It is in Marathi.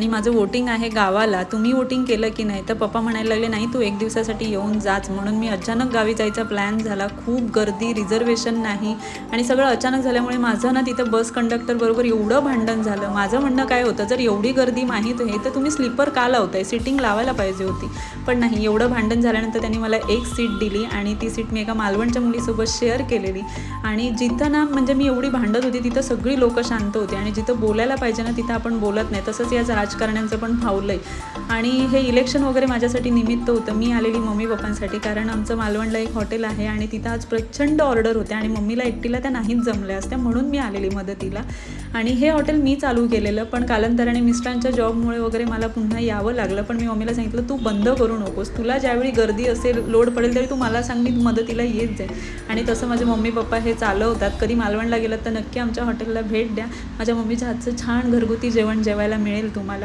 आणि माझं वोटिंग आहे गावाला. तुम्ही वोटिंग केलं की नाही? तर पप्पा म्हणायला लागले नाही तू एक दिवसासाठी येऊन जाच. म्हणून मी अचानक गावी जायचा प्लॅन झाला. खूप गर्दी रिझर्वेशन नाही. आणि सगळं अचानक झाल्यामुळे माझं ना तिथं बस कंडक्टर बरोबर एवढं भांडण झालं. माझं म्हणणं काय होतं जर एवढी गर्दी माहीत आहे तर तुम्ही स्लीपर का लावताय? सिटिंग लावायला पाहिजे होती. पण नाही एवढं भांडण झाल्यानंतर त्यांनी मला एक सीट दिली आणि ती सीट मी एका मालवणच्या मुलीसोबत शेअर केलेली. आणि जिथं ना म्हणजे मी एवढी भांडत होती तिथं सगळी लोक शांत होती. आणि जिथं बोलायला पाहिजे ना तिथं आपण बोलत नाही. तसंच या राजकारण्यांचं पण फावलंय आणि हे इलेक्शन वगैरे माझ्यासाठी निमित्त होतं. मी आलेली मम्मी पप्पांसाठी कारण आमचं मालवणला एक हॉटेल आहे आणि तिथं आज प्रचंड ऑर्डर होत्या आणि मम्मीला एकटीला त्या नाहीच जमल्या असत्या म्हणून मी आलेली मदतीला. आणि हे हॉटेल मी चालू केलेलं पण कालांतराने मिस्टरांच्या जॉबमुळे वगैरे मला पुन्हा यावं लागलं. पण मी मम्मीला सांगितलं तू बंद करू नकोस. तुला ज्यावेळी गर्दी असेल लोड पडेल त्यावेळी तू मला सांग मी मदतीला येत जाईल आणि तसं माझे मम्मी पप्पा हे चालवतात. कधी मालवणला गेलं तर नक्की आमच्या हॉटेलला भेट द्या. माझ्या मम्मीच्या हातचं छान घरगुती जेवण जेवायला मिळेल तुम्हाला.